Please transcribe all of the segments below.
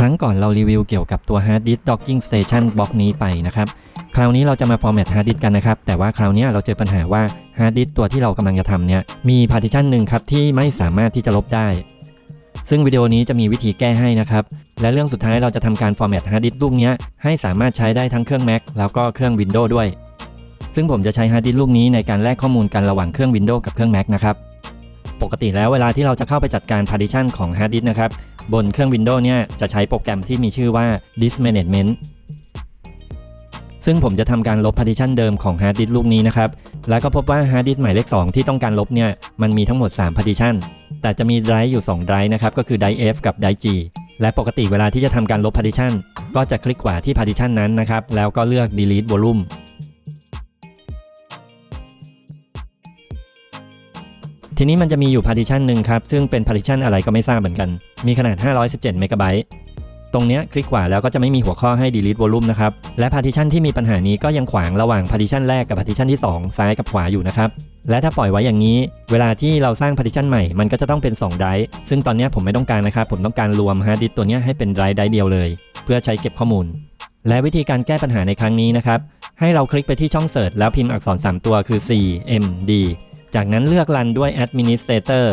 ครั้งก่อนเรารีวิวเกี่ยวกับตัว Hard Disk Docking Station บล็อกนี้ไปนะครับ คราวนี้เราจะมา format Hard Disk กันนะครับ แต่ว่าคราวนี้เราเจอปัญหาว่า Hard Disk ตัวที่เรากำลังจะทำเนี่ย มี partition หนึ่งครับที่ไม่สามารถที่จะลบได้ ซึ่งวิดีโอนี้จะมีวิธีแก้ให้นะครับ และเรื่องสุดท้ายเราจะทำการ format Hard Disk ลูกนี้ให้สามารถใช้ได้ทั้งเครื่อง Mac แล้วก็เครื่อง Windows ด้วย ซึ่งผมจะใช้ Hard Disk ลูกนี้ในการแลกข้อมูลกันระหว่างเครื่อง Windows กับเครื่อง Mac นะครับ ปกติแล้วเวลาที่เราจะเข้าไปจัดการ partition ของ Hard Disk นะครับ บนเครื่อง Windows เนี่ยจะใช้โปรแกรมที่มีชื่อว่า Disk Management ซึ่งผมจะทำการลบ partition เดิมของ Hard Disk ลูกนี้นะครับ แล้วก็พบว่า Hard Disk หมายเลข 2 ที่ต้องการลบเนี่ยมันมีทั้งหมด 3 partition แต่จะมีไดรฟ์อยู่ 2 ไดรฟ์นะครับ ก็คือไดรฟ์ F กับไดรฟ์ G และปกติเวลาที่จะทำการลบ partition ก็จะคลิกขวาที่ partition นั้นนะครับ แล้วก็เลือก delete volume ทีนี้มันจะมีอยู่ partition หนึ่งครับ ซึ่งเป็น partition อะไรก็ไม่ทราบเหมือนกัน มีขนาด 517 เมกะไบต์ตรงเนี้ยคลิกขวาแล้วก็จะไม่มีหัวข้อให้ delete volume นะครับ และ partition ที่มีปัญหานี้ก็ยังขวางระหว่าง partition แรกกับ partition ที่ 2 ซ้ายกับขวาอยู่นะครับ และถ้าปล่อยไว้อย่างนี้ เวลาที่เราสร้าง partition ใหม่ มันก็จะต้องเป็น2 drive ซึ่งตอนนี้ผมไม่ต้องการนะครับ ผมต้องการรวม hard disk ตัวนี้ให้เป็น drive ไดเดียวเลย เพื่อใช้เก็บข้อมูล และวิธีการแก้ปัญหาในครั้งนี้นะครับ ให้เราคลิกไปที่ช่อง search แล้วพิมพ์อักษร 3 ตัวคือ C M D จากนั้นเลือกรันด้วย Administrator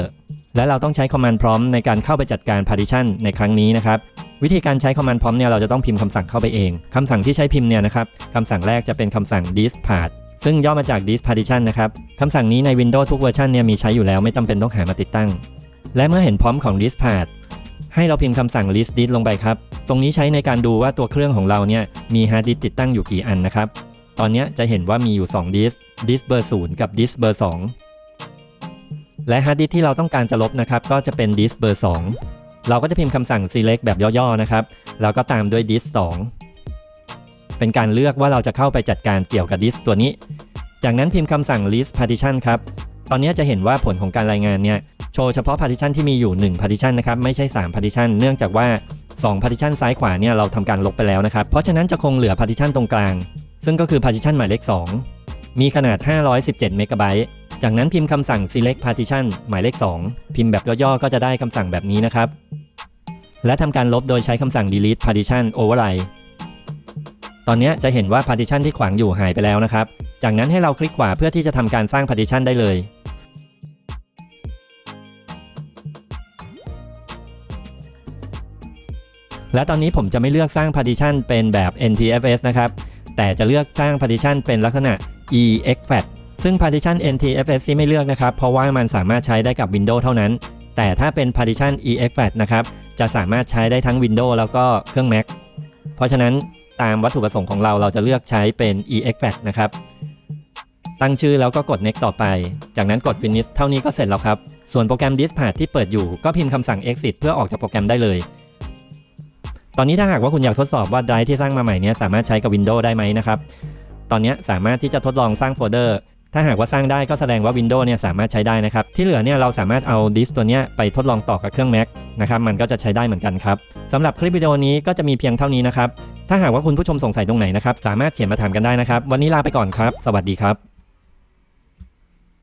และเราต้องใช้ Command Prompt ในการเข้าไปจัดการ Partition ในครั้งนี้นะครับ วิธีการใช้ Command Prompt เนี่ยเราจะต้องพิมพ์คำสั่งเข้าไปเอง คำสั่งที่ใช้พิมพ์เนี่ยนะครับคำสั่งแรกจะเป็นคำสั่ง disk part ซึ่งย่อมาจาก disk partition นะครับคำสั่งนี้ใน Windows ทุกเวอร์ชันเนี่ยมีใช้อยู่แล้วไม่จำเป็นต้องหามาติดตั้ง และเมื่อเห็นพร้อมของ disk part ให้เราพิมพ์คำสั่ง list disk ลงไปครับ ตรงนี้ใช้ในการดูว่าตัวเครื่องของเราเนี่ยมี hard disk ติดตั้งอยู่กี่อันนะครับ ตอนนี้จะเห็นว่ามีอยู่2 disk disk เบอร์0กับ disk เบอร์2 และฮาร์ดดิสที่เราต้องการจะลบนะครับก็จะเป็นดิสเบอร์ 2 เราก็จะพิมพ์คำสั่ง select แบบย่อๆนะครับ แล้วก็ตามด้วยดิส2เป็นการเลือกว่าเราจะเข้าไปจัดการเกี่ยวกับดิสตัวนี้ จากนั้นพิมพ์คำสั่ง list partition ครับ ตอนนี้จะเห็นว่าผลของการรายงานเนี่ยโชว์เฉพาะ partition ที่มีอยู่ 1 partition นะครับไม่ใช่ 3 partition เนื่องจากว่า 2 partition ซ้ายขวาเนี่ยเราทำการลบไปแล้วนะครับ เพราะฉะนั้นจะคงเหลือ partition ตรงกลาง ซึ่งก็คือ partition หมายเลข 2 มีขนาด 517 เมกะไบต์ จากนั้นพิมพ์คำสั่ง select partition หมายเลข 2 พิมพ์แบบย่อๆ ก็จะได้คำสั่งแบบนี้นะครับ และทำการลบโดยใช้คำสั่ง delete partition override ตอนนี้จะเห็นว่า partition ที่ขวางอยู่หายไปแล้วนะครับ จากนั้นให้เราคลิกขวาเพื่อที่จะทำการสร้าง partition ได้เลย และตอนนี้ผมจะไม่เลือกสร้าง partition เป็นแบบ NTFS นะครับ แต่จะเลือกสร้าง partition เป็นลักษณะ EXFAT ซึ่ง partition NTFS ที่ไม่เลือกนะครับ เพราะว่ามันสามารถใช้ได้กับ Windows เท่านั้น แต่ถ้าเป็น partition EXFAT นะครับจะสามารถใช้ได้ทั้ง Windows แล้วก็เครื่อง Mac เพราะฉะนั้นตามวัตถุประสงค์ของเราเราจะเลือกใช้เป็น EXFAT นะครับ ตั้งชื่อแล้วก็กด next ต่อไป จากนั้นกด finish เท่านี้ก็เสร็จแล้วครับ ส่วนโปรแกรม diskpart ที่เปิดอยู่ก็พิมพ์คำสั่ง exit เพื่อออกจากโปรแกรมได้เลย ตอนนี้ถ้าหากว่าคุณอยากทดสอบว่าไดรฟ์ที่สร้างมาใหม่นี้สามารถใช้กับ Windows ได้ไหมนะครับ ตอนนี้สามารถที่จะทดลองสร้างโฟลเดอร์ ถ้าหากว่าสร้างได้ก็แสดงว่า Windows เนี่ยสามารถใช้ได้นะครับ ที่เหลือเนี่ยเราสามารถเอาดิสตัวเนี้ยไปทดลองต่อกับเครื่อง Mac นะครับมันก็จะใช้ได้เหมือนกันครับสำหรับคลิปวิดีโอนี้ก็จะมีเพียงเท่านี้นะครับถ้าหากว่าคุณผู้ชมสงสัยตรงไหนนะครับสามารถเขียนมาถามกันได้นะครับ วันนี้ลาไปก่อนครับ สวัสดีครับ